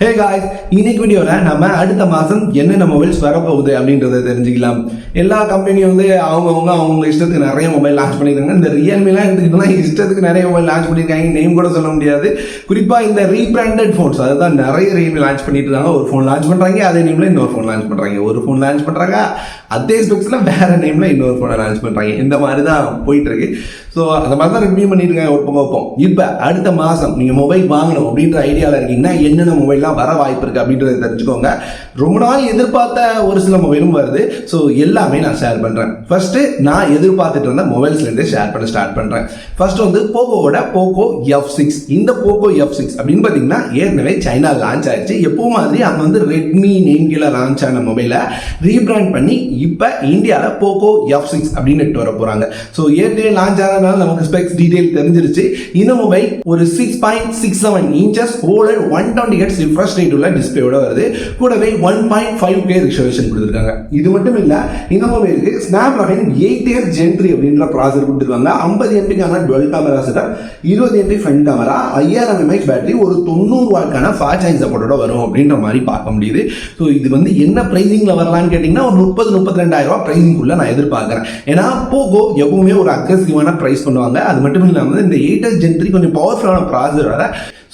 Hey guys இன்னைக்கு வீடியோவில் நம்ம அடுத்த மாதம் என்னென்ன மொபைல்ஸ் வரப்போகுது அப்படின்றத தெரிஞ்சுக்கலாம். எல்லா கம்பெனியும் வந்து அவங்கவுங்க அவங்க இஷ்டத்துக்கு நிறைய மொபைல் லான்ச் பண்ணியிருக்காங்க. இந்த ரியல்மிலாம் எடுத்துக்கிட்டோம்னா இஷ்டத்துக்கு நிறைய மொபைல் லான்ச் பண்ணியிருக்காங்க. நேம் கூட சொல்ல முடியாது. குறிப்பாக இந்த ரீபிராண்டட் ஃபோன்ஸ் அதுதான் நிறைய ரியல்மி லான்ச் பண்ணிட்டு இருக்காங்க. ஒரு ஃபோன் லான்ச் பண்ணுறாங்க அதே நேமில் இன்னொரு ஃபோன் லான்ச் பண்ணுறாங்க ஒரு ஃபோன் லான்ச் பண்ணுறாங்க அதே ஸ்பெக்ஸில் வேற நேமில் இன்னொரு ஃபோனை லான்ச் பண்ணுறாங்க இந்த மாதிரி தான் போயிட்டுருக்கு. ஸோ அந்த மாதிரி தான் ரிவ்யூ பண்ணிட்டு இருக்காங்க. ஒரு பக்கம் இப்போ அடுத்த மாதம் நீங்கள் மொபைல் வாங்கணும் அப்படின்ற ஐடியாவில் இருக்கீங்கன்னா என்னென்ன மொபைல் மொபைல்லாம் வர வாய்ப்பு இருக்குது அப்படின்றத தெரிஞ்சுக்கோங்க. ரொம்ப நாள் எதிர்பார்த்த ஒரு சில மொபைலும் வருது. ஸோ எல்லாமே நான் ஷேர் பண்ணுறேன் ஃபர்ஸ்ட்டு நான் எதிர்பார்த்துட்டு இருந்த மொபைல்ஸ்லேருந்தே ஷேர் பண்ண ஸ்டார்ட் பண்ணுறேன் ஃபர்ஸ்ட் வந்து போகோவோட போகோ எஃப் சிக்ஸ் இந்த போகோ எஃப் சிக்ஸ் அப்படின்னு பார்த்தீங்கன்னா ஏற்கனவே சைனா லான்ச் ஆயிடுச்சு. எப்போ மாதிரி அங்கே வந்து ரெட்மி நேம்கில் லான்ச் ஆன மொபைலை ரீபிராண்ட் பண்ணி இப்போ இந்தியாவில் போகோ எஃப் சிக்ஸ் அப்படின்னு வர போகிறாங்க ஸோ ஏற்கனவே லான்ச் ஆனதுனால நமக்கு ஸ்பெக்ஸ் டீட்டெயில் தெரிஞ்சிருச்சு. இந்த மொபைல் ஒரு six point six seven inches OLED one twenty hertz first rate உள்ள டிஸ்பிளேயோட வருது. கூடவே one point five K reservation கொடுத்துருக்காங்க. இது மட்டும் இல்லை இந்த மொபைலுக்கு Snapdragon eight year gen three அப்படின்ற ப்ராசர் கொடுத்துருக்காங்க. ஐம்பது எம்பிக்கான டுவெல் கேமரா செட்டப் இருபது எம்பி ஃப்ரண்ட் கேமரா ஐயாயிரம் எம்ஏஹெச் பேட்டரி ஒரு தொண்ணூறு வாட்கான ஃபாஸ்ட் சார்ஜ் சப்போர்ட்டோட வரும் அப்படின்ற மாதிரி பார்க்க முடியுது. ஸோ இது வந்து என்ன ப்ரைஸிங்கில் வரலான்னு கேட்டிங்கன்னா ஒரு முப்பது முப்பத்தி ரெண்டாயிரம் ரூபா ப்ரைஸிங்குள்ளே நான் எதிர்பார்க்குறேன். ஏன்னா போகோ எப்பவுமே ஒரு அக்ரெசிவான ப்ரைஸ் பண்ணுவாங்க. அது மட்டும் இல்லாமல் இந்த எயிட்டஸ் ஜென்ட்ரி கொஞ்சம் பவர்ஃபுல்லான ப்ராசர் வர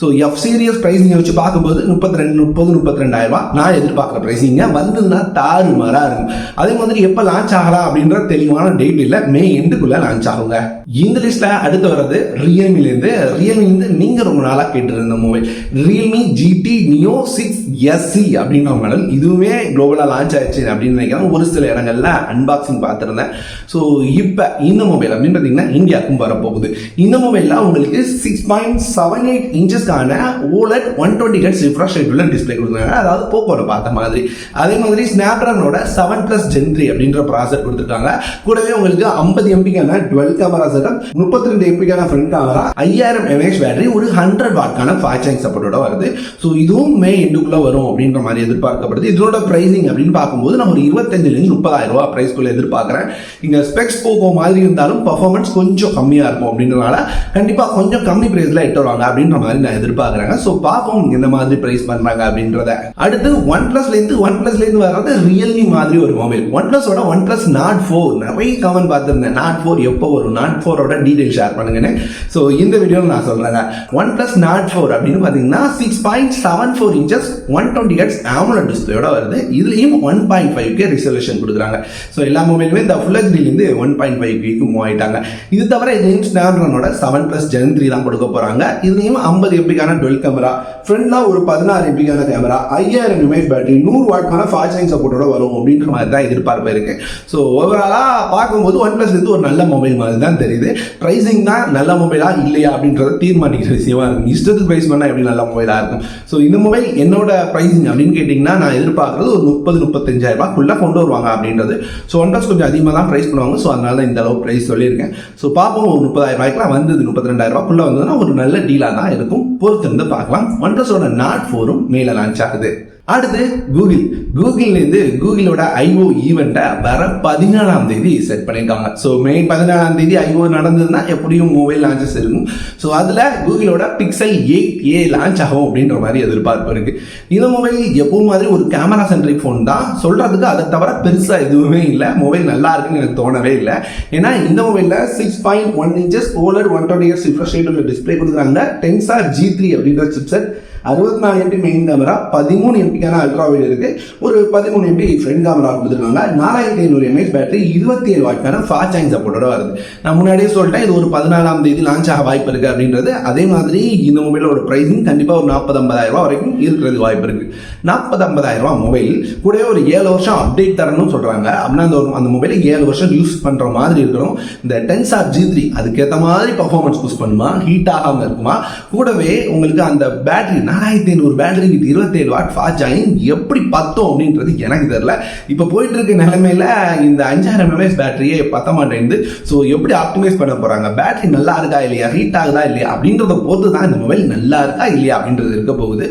ஸோ எஃப் சீரியஸ் ப்ரைஸிங்கை வச்சு பார்க்கும்போது முப்பத்தி ரெண்டு முப்பது முப்பத்தி ரெண்டாயிரம் ரூபாய் நான் எதிர்பார்க்குற ப்ரைஸிங்க வந்ததுன்னா தாறு மாறாக இருக்கும். அதே மாதிரி எப்போ லான்ச் ஆகலாம் அப்படின்ற தெளிவான டேட் இல்லை. மே எண்டுக்குள்ளே லான்ச் ஆகுங்க. இந்த லிஸ்ட்டில் அடுத்து வர்றது ரியல்மிலேருந்து ரியல்மிலேருந்து நீங்கள் ரொம்ப நாளாக கேட்டுருந்த mobile Realme GT Neo six SC அப்படின்ற மாடல் இதுவுமே குளோபலாக லான்ச் ஆயிடுச்சு அப்படின்னு நினைக்கிறேன். ஒரு சில இடங்கள்ல அன்பாக்சிங் பார்த்துருந்தேன். ஸோ இப்போ இந்த மொபைல் அப்படின்னு பார்த்தீங்கன்னா இந்தியாவுக்கும் வரப்போகுது. இந்த மொபைலில் உங்களுக்கு six point seven eight இன்ச்சஸ்க்கான OLED one twenty hertz refresh rate உள்ள டிஸ்பிளே கொடுத்துருக்காங்க அதாவது போக்கோட பார்த்த மாதிரி. அதே மாதிரி ஸ்னாப்ட்ராகனோட செவன் ப்ளஸ் ஜென்ட்ரி அப்படின்ற ப்ராசர் கொடுத்துருக்காங்க கூடவே உங்களுக்கு ஐம்பது எம்பிக்கான டுவெல் கேமரா செட்டப் முப்பத்தி ரெண்டு எம்பிக்கான ஃப்ரண்ட் கேமரா ஐயாயிரம் எம்ஏஹெச் பேட்டரி ஒரு ஹண்ட்ரட் வாட்கான ஃபாஸ்ட் சார்ஜ் சப்போர்ட்டோட வருது. ஸோ இதுவும் மே எண்டுக்குள்ளே வரும் அப்படின்ற மாதிரி எதிர்பார்க்கப்படுது. இதோட ப்ரைஸிங் அப்படின்னு பார்க்கும்போது நான் ஒரு இருபத்தஞ்சிலேருந்து முப்பதாயிரம் ரூபா ப்ரைஸ்க்குள்ளே எதிர்பார்க்குறேன். இங்கே ஸ்பெக்ஸ் போகோ மாதிரி இருந்தாலும் பர்ஃபார்மன்ஸ் கொஞ்சம் கம்மியாக இருக்கும் அப்படின்றனால கண்டிப்பாக கொஞ்சம் கம்மி ப்ரைஸில் எட்டு வருவாங்க அப்படின்ற மாதிரி நான் எதிர்பார்க்குறேங்க. ஸோ பார்ப்போம் இந்த மாதிரி ப்ரைஸ் ரிலீஸ் பண்ணுறாங்க அப்படின்றத. அடுத்து ஒன் ப்ளஸ்லேருந்து ஒன் ப்ளஸ்லேருந்து வர்றது ரியல்மி மாதிரி ஒரு மொபைல் ஒன் பிளஸோட ஒன் பிளஸ் நாட் ஃபோர் நிறைய கமெண்ட் பார்த்துருந்தேன். நாட் ஃபோர் எப்போ வரும்? நாட் ஃபோரோட டீடைல் ஷேர் பண்ணுங்கன்னு. ஸோ இந்த வீடியோவில் நான் சொல்கிறேங்க ஒன் பிளஸ் நாட் ஃபோர் அப்படின்னு பார்த்தீங்கன்னா six point seven four inches one twenty hertz AMOLED டிஸ்பிளேயோட வருது. இதுலேயும் ஒன் பாயிண்ட் ஃபைவ்க்கு கே ரிசல்யூஷன் கொடுக்குறாங்க. ஸோ எல்லா மொபைலுமே இந்த ஃபுல் ஹெச்டிலேருந்து ஒன் பாயிண்ட் ஃபைவ் கேக்கு மூவ் ஆயிட்டாங்க. இது தவிர இதுலேயும் ஸ்னாப்ட்ரானோட செவன் ப்ளஸ் ஜென் த்ரீ தான் கொடுக்க போகிறாங்க இதுலேயும் ஐம்பது எப்படிக்கான டுவெல் கேமரா ஃப்ரண்ட்லாம் ஒரு பதினாறு எம்பிக்கான கேமரா ஐயாயிரம் எம்ஏஹெச் பேட்டரி நூறு வாட்கான ஃபாஸ்ட் சார்ஜ் சப்போர்ட்டோட வரும் அப்படின்ற மாதிரி தான் எதிர்பார்ப்பு இருக்கு. ஸோ ஓவராலாக பார்க்கும்போது ஒன் பிளஸ் வந்து ஒரு நல்ல மொபைல் மாதிரி தான் தெரியுது. ப்ரைஸிங் தான் நல்ல மொபைலா இல்லையா அப்படின்றத தீர்மானிக்கிற விஷயமா இருக்கும் இஷ்டத்துக்கு ப்ரைஸ் பண்ணால் எப்படி நல்ல மொபைலாக இருக்கும்? ஸோ இந்த மொபைல் என்னோட ப்ரைஸிங் அப்படின்னு கேட்டிங்கன்னா நான் எதிர்பார்க்குறது ஒரு முப்பது முப்பத்தஞ்சாயிரம் ரூபாய்க்குள்ளே கொண்டு வருவாங்க அப்படின்றது. ஸோ ஒன் பிளஸ் கொஞ்சம் அதிகமாக தான் ப்ரைஸ் பண்ணுவாங்க. ஸோ அதனால தான் இந்த அளவு ப்ரைஸ் சொல்லியிருக்கேன். ஸோ பார்ப்போம். ஒரு முப்பதாயிரம் ரூபாய்க்குலாம் வந்தது முப்பத்தி ரெண்டாயிரம் ரூபாய்க்குள்ளே வந்ததுன்னா ஒரு நல்ல டீலாக தான் இருக்கும். பொறுத்திருந்து பார்க்கலாம். ஒன் பிளஸோட நாட் ஃபோரும் மேலே லான்ச் ஆகுது. அடுத்து கூகுள். கூகுள்லேருந்து கூகுளோட ஐஓ ஈவெண்ட்டை வர பதினேழாம் தேதி செட் பண்ணியிருக்காங்க. ஸோ மே பதினேழாம் தேதி ஐஓ நடந்ததுன்னா எப்படியும் மொபைல் லான்ச்சஸ் இருக்கும். ஸோ அதில் கூகுளோட பிக்சல் எயிட் ஏ லான்ச் ஆகும் அப்படின்ற மாதிரி எதிர்பார்ப்பு இருக்குது இந்த மொபைல் எப்போ மாதிரி ஒரு கேமரா சென்ட்ரிக் ஃபோன் தான். சொல்கிறதுக்கு அதை தவிர பெருசாக எதுவுமே இல்லை. மொபைல் நல்லா இருக்குன்னு எனக்கு தோணவே இல்லை. ஏன்னா இந்த மொபைலில் six point one inches OLED one twenty hertz refresh rate உள்ள டிஸ்பிளே கொடுக்குறாங்க. டென்சார் ஜி த்ரீ அப்படின்ற சிப்செட் அறுபத்தி நாலு எம்பி மெயின் கேமரா பதிமூணு எம்பி ஏன்னா அல்ட்ராவைட் இருக்கு. ஒரு பதிமூணு எம்பி ஃப்ரண்ட் கேமரா கொடுத்துருக்காங்க. நாலாயிரத்தி ஐநூறு எம்ஏஹெச் பேட்டரி இருபத்தி ஏழு வாட்கான ஃபாஸ்ட் சார்ஜ் சப்போர்ட்டோட வருது. நான் முன்னாடியே சொல்லிட்டேன் இது ஒரு பதினாலாம் தேதி லான்ச் ஆக வாய்ப்பு இருக்கு அப்படின்றது. அதே மாதிரி இந்த மொபைலோட ப்ரைஸிங் கண்டிப்பாக ஒரு நாற்பது ஐம்பதாயிரம் ரூபா வரைக்கும் இருக்கிறது வாய்ப்பு இருக்கு. நாற்பது ஐம்பதாயிரம் ரூபா மொபைல் கூடவே ஒரு ஏழு வருஷம் அப்டேட் தரணும்னு சொல்றாங்க. அப்படின்னா அந்த ஒரு- அந்த மொபைலை ஏழு வருஷம் யூஸ் பண்ற மாதிரி இருக்கணும். இந்த டென்சார் ஜி த்ரீ அதுக்கேற்ற மாதிரி பர்ஃபார்மன்ஸ் யூஸ் பண்ணுமா? ஹீட் ஆகாமல் இருக்குமா? கூடவே உங்களுக்கு அந்த பேட்டரி நாலாயிரத்தி ஐநூறு பேட்டரி வித் இருபத்தேழு வாட் ஃபாஸ்ட் சார்ஜிங் எப்படி பத்தும் அப்படின்றது எனக்கு தெரியல. இப்போ போயிட்டு இருக்க நிலைமையில இந்த அஞ்சாயிரம் எம்ஏஎஸ் பேட்டரியே பத்த மாட்டேங்குது ஸோ எப்படி ஆப்டிமைஸ் பண்ண போறாங்க? பேட்டரி நல்லா இருக்கா இல்லையா? ஹீட் ஆகுதா இல்லையா? அப்படின்றத பொறுத்து தான் இந்த மொபைல் நல்லா இருக்கா இல்லையா அப்படின்றது இருக்க போகுது.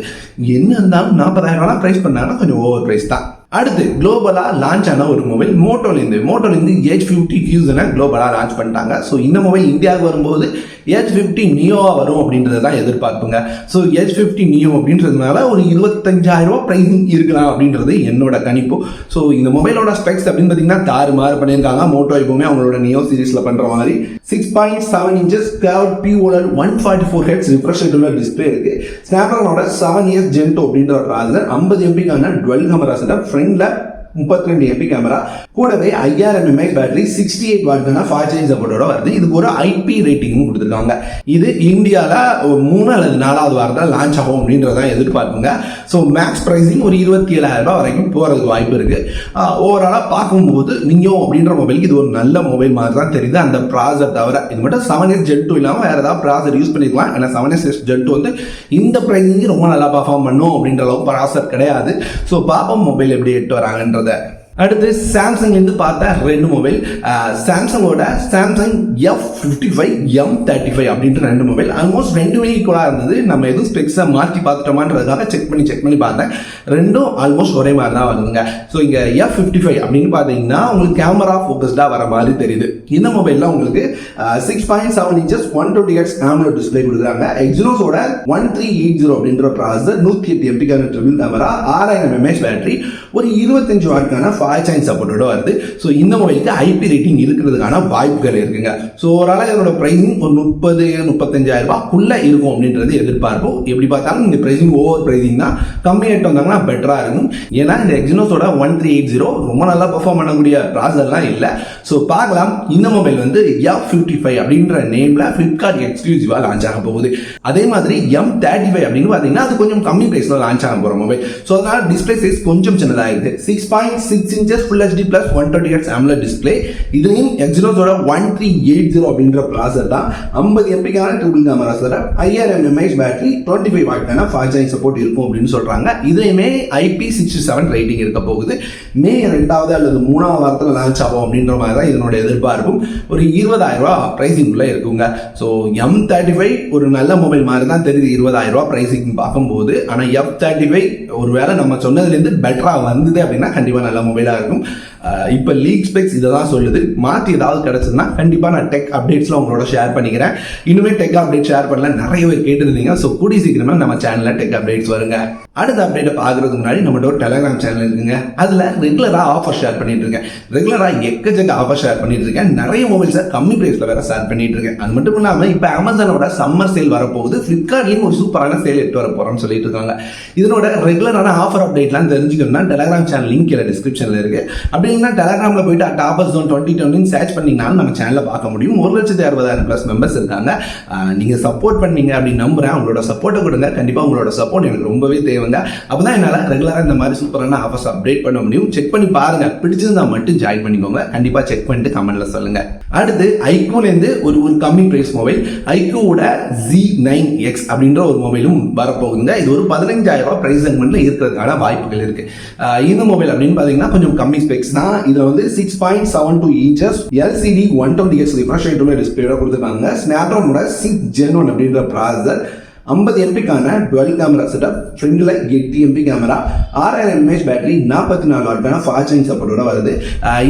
என்ன இருந்தாலும் நாற்பதாயிரம் ரூபா ப்ரைஸ் பண்ணாங்கன்னா கொஞ்சம் ஓவர் ப்ரைஸ் தான். அடுத்து குளோபலாக லான்ச் ஆன ஒரு மொபைல் மோட்டோலேருந்து மோட்டோலேருந்து ஏஜ் ஃபிஃப்டி ஃபியூசனை குளோபலாக லான்ச் பண்ணிட்டாங்க. ஸோ இந்த மொபைல் இந்தியாவுக்கு வரும்போது ஏஜ் ஃபிஃப்டி நியோவாக வரும் அப்படின்றத தான் எதிர்பார்ப்புங்க. ஸோ ஏஜ் ஃபிஃப்டி நியோ அப்படின்றதுனால ஒரு இருபத்தஞ்சாயிரம் ரூபா ப்ரைஸிங் இருக்கலாம் அப்படின்றது என்னோட கணிப்பு. ஸோ இந்த மொபைலோட ஸ்பெக்ஸ் அப்படின்னு பார்த்தீங்கன்னா தாறு மாறு பண்ணியிருக்காங்க. மோட்டோ எப்பவுமே அவங்களோட நியோ சீரிஸில் பண்ணுற மாதிரி. Six point seven inches cave pOLED one forty four hertz refresh display இருக்குது ஸ்னாப்ட்ராகனோட செவன் இயர்ஸ் ஜென்டோ அப்படின்ற ஒரு ப்ராசர் ஐம்பது எம்பிக்கான டுவெல் கேமரா செட்டப் ஃப்ரண்ட்ல முப்பத்தி ரெண்டு எம்பி கேமரா கூடவே ஐயாயிரம் எம்ஐ பேட்டரி சிக்ஸ்டி எயிட் வாட்கான ஃபாஸ்ட் சார்ஜ் சப்போர்ட்டோட வருது. இதுக்கு ஒரு ஐபி ரேட்டிங்கும் கொடுத்துருக்காங்க. இது இந்தியாவில் மூணு அல்லது நாலாவது வாரத்தில் லான்ச் ஆகும் அப்படின்றதான் எதிர்பார்ப்புங்க ஸோ மேக்ஸ் ப்ரைஸிங் ஒரு இருபத்தி ஏழாயிரம் ரூபாய் வரைக்கும் போகிறதுக்கு வாய்ப்பு இருக்கு. ஓவராலாக பார்க்கும்போது நீயோ அப்படின்ற மொபைலுக்கு இது ஒரு நல்ல மொபைல் மாதிரி தான் தெரியுது. அந்த ப்ராசர் தவிர இது மட்டும் செவன் எஸ் ஜென் டூ இல்லாமல் வேறு ஏதாவது ப்ராசர் யூஸ் பண்ணிக்கலாம். ஏன்னா செவன் எஸ் ஜெட் டூ வந்து இந்த ப்ரைஸிங்கு ரொம்ப நல்லா பர்ஃபார்ம் பண்ணும் அப்படின்ற அளவுக்கு ப்ராசர் கிடையாது. ஸோ பாப்போம் மொபைல் எப்படி எட்டு know that. அடுத்து சாம்சங் இருந்து பார்த்தா ரெண்டு mobile சாம்சங்கோட Samsung F fifty five M thirty five அப்படின்ற ரெண்டு மொபைல் ஆல்மோஸ்ட் ரெண்டுமே ஈக்குவலாக இருந்தது. நம்ம எதுவும் ஸ்பெக்ஸை மாற்றி பார்த்துட்டோமான்றதுக்காக செக் பண்ணி செக் பண்ணி பார்த்தேன். ரெண்டும் ஆல்மோஸ்ட் ஒரே மாதிரி தான் வருதுங்க. ஸோ இங்கே எஃப் ஃபிஃப்டி ஃபைவ் அப்படின்னு பார்த்தீங்கன்னா உங்களுக்கு கேமரா ஃபோக்கஸ்டாக வர மாதிரி தெரியுது. இந்த மொபைலில் உங்களுக்கு six point seven inches one twenty hertz AMOLED display கொடுக்குறாங்க. எக்ஸினோஸோட ஒன் த்ரீ எயிட் ஜீரோ அப்படின்ற ப்ராசர் நூற்றி எட்டு எம்பிக்கான ட்ரிபிள் கேமரா ஆறாயிரம் எம்ஏஹெச் பேட்டரி ஒரு இருபத்தஞ்சு வாட்கான ஃபாஸ்ட் சார்ஜ் சப்போர்ட்டோட வருது. ஸோ இந்த மொபைலுக்கு ஐபி ரேட்டிங் இருக்கிறதுக்கான வாய்ப்புகள் இருக்குங்க. ஸோ ஓரளவு இதோட ப்ரைஸிங் ஒரு முப்பது முப்பத்தஞ்சாயிரம் ரூபாய்க்குள்ள இருக்கும் அப்படின்றது எதிர்பார்ப்போம் எப்படி பார்த்தாலும் இந்த ப்ரைஸிங் ஓவர் ப்ரைஸிங் தான். கம்மி ஆகிட்டு வந்தாங்கன்னா பெட்டராக இருக்கும். ஏன்னா இந்த எக்ஸினோஸோட ஒன் த்ரீ எயிட் ஜீரோ ரொம்ப நல்லா பர்ஃபார்ம் பண்ணக்கூடிய ப்ராசர்லாம் இல்லை. ஸோ பார்க்கலாம். இந்த மொபைல் வந்து எஃப் ஃபிஃப்டி ஃபைவ் அப்படின்ற நேமில் ஃப்ளிப்கார்ட் எக்ஸ்க்ளூசிவாக லான்ச் ஆக போகுது. அதே மாதிரி எம் தேர்ட்டி ஃபைவ் அப்படின்னு பார்த்தீங்கன்னா அது கொஞ்சம் கம்மி ப்ரைஸில் லான்ச் ஆக போகிற மொபைல் ஸோ அதனால் டிஸ்பிளே சைஸ் கொஞ்சம் சின்னதாக இருக்குது. Six point six inches full HD plus one twenty hertz AMOLED display இதுலையும் எக்ஸினோஸோட ஒன் த்ரீ எயிட் ஜீரோ அப்படின்ற ப்ராசர் தான். ஐம்பது எம்பிக்கான ட்ரிபிள் கேமரா சார் ஐயாயிரம் எம்ஏஹெச் பேட்டரி டுவெண்ட்டி ஃபைவ் வாட்கான ஃபாஸ்ட் சார்ஜிங் சப்போர்ட் இருக்கும் அப்படின்னு சொல்கிறாங்க இதுலையுமே ஐபி சிக்ஸ்டி செவன் ரேட்டிங் இருக்க போகுது. மே ரெண்டாவது அல்லது மூணாவது வாரத்தில் லான்ச் ஆகும் அப்படின்ற மாதிரி தான் இதனோட எதிர்பார்ப்பும். ஒரு இருபதாயிரம் ரூபா ப்ரைஸிங்குள்ளே இருக்குங்க. ஸோ எம் தேர்ட்டி ஃபைவ் ஒரு நல்ல மொபைல் மாதிரி தான் தெரியுது. இருபதாயிரம் ரூபா ப்ரைஸிங் பார்க்கும்போது. ஆனால் எஃப் தேர்ட்டி ஃபைவ் ஒரு வேளை நம்ம சொன்னதுலேருந்து பெட்டராக வந்தது அப்படின்னா கண்டிப்பாக நல்ல மொபைல் மொபைலாக இருக்கும் இப்போ லீக் ஸ்பெக்ஸ் இதை தான் சொல்லுது. மாற்றி ஏதாவது கிடச்சதுன்னா கண்டிப்பாக நான் டெக் அப்டேட்ஸில் உங்களோட ஷேர் பண்ணிக்கிறேன். இன்னுமே டெக் அப்டேட் ஷேர் பண்ணல நிறைய பேர் கேட்டிருந்தீங்க. ஸோ கூடி சீக்கிரமாக நம்ம சேனலில் டெக் அப்டேட்ஸ் வருங்க. அடுத்த அப்டேட்டை பார்க்குறதுக்கு முன்னாடி நம்மளோட ஒரு சேனல் இருக்குங்க. அதில் ரெகுலராக ஆஃபர் ஷேர் பண்ணிட்டு இருக்கேன். ரெகுலராக எக்கச்சக்க ஆஃபர் ஷேர் பண்ணிட்டு இருக்கேன். நிறைய மொபைல்ஸை கம்மி ப்ரைஸில் வேற ஷேர் பண்ணிட்டு இருக்கேன். அது மட்டும் இல்லாமல் இப்போ அமேசானோட சம்மர் சேல் வரப்போகுது. ஃப்ளிப்கார்ட்லேயும் ஒரு சூப்பரான சேல் எட்டு வர போகிறோம்னு சொல்லிட்டு இருக்காங்க. இதனோட ரெகுலரான ஆஃபர் அப்டேட்லாம் தெரிஞ்சுக்கணும்னா டெலகிராம் சேனல் லிங்க் இல்லை டிஸ்கிரிப்ஷனில் டிஸ்கிரிப்ஷனில் இருக்குது அப்படின்னா டெலகிராமில் போயிட்டு அட் ஆஃபர் ஜோன் டுவெண்ட்டி டுவெண்ட்டின்னு சர்ச் பண்ணிங்கனாலும் நம்ம சேனலில் பார்க்க முடியும். ஒரு லட்சத்தி அறுபதாயிரம் ப்ளஸ் மெம்பர்ஸ் இருக்காங்க. நீங்கள் சப்போர்ட் பண்ணீங்க அப்படின்னு நம்புகிறேன் உங்களோட சப்போர்ட்டை கொடுங்க. கண்டிப்பாக உங்களோட சப்போர்ட் எனக்கு ரொம்பவே தேவைங்க. அப்போ தான் என்னால் ரெகுலராக இந்த மாதிரி சூப்பரான ஆஃபர்ஸ் அப்டேட் பண்ண முடியும். செக் பண்ணி பாருங்கள் பிடிச்சிருந்தா மட்டும் ஜாயின் பண்ணிக்கோங்க. கண்டிப்பாக செக் பண்ணிட்டு கமெண்ட்ல சொல்லுங்கள் அடுத்து ஐக்கூலேருந்து ஒரு ஒரு கம்மி ப்ரைஸ் மொபைல் ஐக்கூவோட ஜி நைன் எக்ஸ் அப்படின்ற ஒரு மொபைலும் வரப்போகுதுங்க. இது ஒரு பதினஞ்சாயிரம் ரூபாய் ப்ரைஸ் செக்மெண்ட்டில் இருக்கிறதுக்கான வாய்ப்புகள் இருக்குது இந்த மொபைல் அப்படின்னு பார்த்தீங்கன்னா கொஞ்சம் கம்மி ஸ்பெக்ஸ் தான். இதில் வந்து six point seven two inches LCD one twenty X refresh டிஸ்பிளேட கொடுத்துருக்காங்க ஸ்னாப்ட்ராகனோட சிக்ஸ் ஜென் ஒன் அப்படின்ற ப்ராசர் ஐம்பது எம்பிக்கான டுவெல் கேமரா செட்டப் ஃப்ரண்டில் எட்டு எம்பி கேமரா ஆறாயிரம் எம்ஏஹெச் பேட்டரி நாற்பத்தி நாலு வாட்கான ஃபாஸ்ட் சார்ஜ் சப்போர்ட்டோட வருது.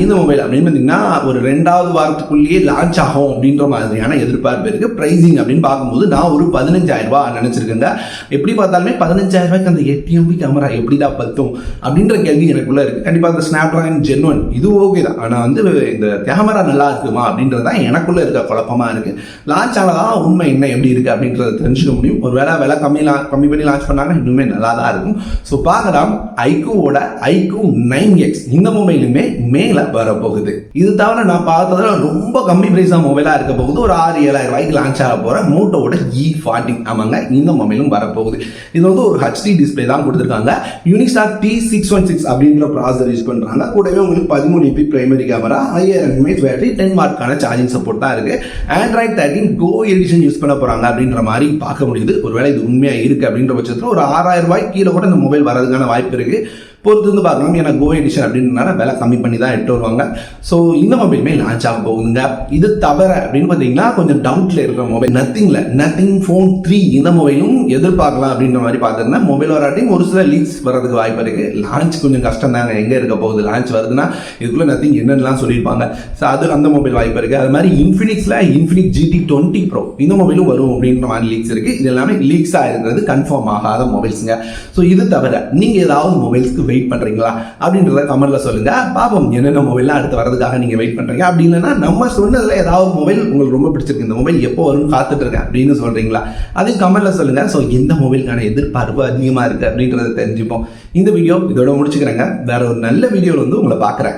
இந்த மொபைல் அப்படின்னு பார்த்தீங்கன்னா ஒரு ரெண்டாவது வாரத்துக்குள்ளேயே லான்ச் ஆகும் அப்படின்ற மாதிரியான எதிர்பார்ப்பு இருக்குது ப்ரைசிங் அப்படின்னு பார்க்கும்போது நான் ஒரு பதினஞ்சாயிரம் ரூபா நினைச்சிருக்கேங்க. எப்படி பார்த்தாலுமே பதினஞ்சாயிரம் ரூபாய்க்கு அந்த எட்டு எம்பி கேமரா எப்படிடா பத்தும் அப்படின்ற கேள்வி எனக்குள்ளே இருக்குது கண்டிப்பாக அந்த ஸ்னாப் ட்ராகன் ஜென் ஒன் இது ஓகே தான். ஆனால் வந்து இந்த கேமரா நல்லா இருக்குமா அப்படின்றது தான் எனக்குள்ளே இருக்க குழப்பமாக இருக்குது லான்ச் ஆனதான் உண்மை என்ன எப்படி இருக்குது அப்படின்றத தெரிஞ்சுக்க முடியும். ஒரு வேலை விலை கம்மி லா- கம்மி பண்ணி லான்ச் பண்ணாங்க இன்னுமே நல்லா தான் இருக்கும். ஸோ பார்க்கலாம். ஐக்கூவோட ஐக்கூ நைன் எக்ஸ் இந்த மொபைலுமே மேலே வரப்போகுது. இது தவிர நான் பார்த்ததுல ரொம்ப கம்மி பிரைஸாக மொபைலாக இருக்க போகுது. ஒரு ஆறு ஏழாயிரம் ரூபாய்க்கு லான்ச் ஆக போகிற மோட்டோவோட இ e ஃபார்ட்டி ஆமாங்க இந்த மொபைலும் வரப்போகுது. இது வந்து ஒரு ஹெச்டி டிஸ்பிளே தான் கொடுத்துருக்காங்க. Unisoc T six one six அப்படின்ற ப்ராசர் யூஸ் பண்ணுறாங்க கூடவே உங்களுக்கு பதிமூணு இபி பிரைமரி கேமரா ஐயாயிரம் எம்ஏஹெச் பேட்டரி டென் மார்க்கான சார்ஜிங் சப்போர்ட் தான் இருக்குது Android thirteen go edition use பண்ண போகிறாங்க அப்படின்ற மாதிரி பார்க்க முடியுது. ஒருவேளை இது உண்மையா இருக்கு அப்படின்ற பட்சத்தில் ஒரு ஆறாயிரம் ரூபாய் கீழே கூட இந்த மொபைல் வரதுக்கான வாய்ப்பு இருக்கு. பொறுத்து வந்து பார்க்கலாம் ஏன்னா கோ எடிஷன் அப்படின்றனால விலை கம்மி பண்ணி தான் எடுத்து வருவாங்க. ஸோ இந்த மொபைலுமே லான்ச் ஆக போகுதுங்க. இது தவிர அப்படின்னு பார்த்தீங்கன்னா கொஞ்சம் டவுட்ல இருக்கிற மொபைல் நத்திங்ல நத்திங் ஃபோன் த்ரீ இந்த மொபைலும் எதிர்பார்க்கலாம் அப்படின்ற மாதிரி பார்த்துருந்தேன் மொபைல் வராட்டியும் ஒரு சில லீக்ஸ் வர்றதுக்கு வாய்ப்பு இருக்கு. லான்ச் கொஞ்சம் கஷ்டம் தாங்க. எங்கே இருக்க போகுது? லான்ச் வருதுன்னா இதுக்குள்ள நத்திங் என்னென்னலாம் சொல்லியிருப்பாங்க. ஸோ அது அந்த மொபைல் வாய்ப்பு இருக்கு. அது மாதிரி இன்ஃபினிக்ஸ்ல இன்ஃபினிக் ஜிடி டுவெண்ட்டி ப்ரோ இந்த மொபைலும் வரும் அப்படின்ற மாதிரி லீக்ஸ் இருக்கு. இது எல்லாமே லீக்ஸ் இருக்கிறது கன்ஃபார்ம் ஆகாத மொபைல்ஸுங்க ஸோ இது தவிர நீங்கள் ஏதாவது மொபைல்ஸ்க்கு வெயிட் பண்ணுறீங்களா அப்படின்றத கமெண்ட்ல சொல்லுங்கள் பாப்போம் என்னென்ன மொபைல்லாம் அடுத்து வரதுக்காக நீங்கள் வெயிட் பண்ணுறீங்க அப்படி இல்லைன்னா நம்ம சொன்னதில் ஏதாவது மொபைல் உங்களுக்கு ரொம்ப பிடிச்சிருக்கு. இந்த மொபைல் எப்போ வரும் காத்துட்டு இருக்கேன் அப்படின்னு சொல்கிறீங்களா அதையும் கமெண்ட்ல சொல்லுங்கள் ஸோ எந்த மொபைலுக்கான எதிர்பார்ப்பு அதிகமாக இருக்குது அப்படின்றத தெரிஞ்சுப்போம். இந்த வீடியோ இதோட முடிச்சுக்கிறேங்க. வேற ஒரு நல்ல வீடியோவில் வந்து உங்களை பார்க்குறேன்.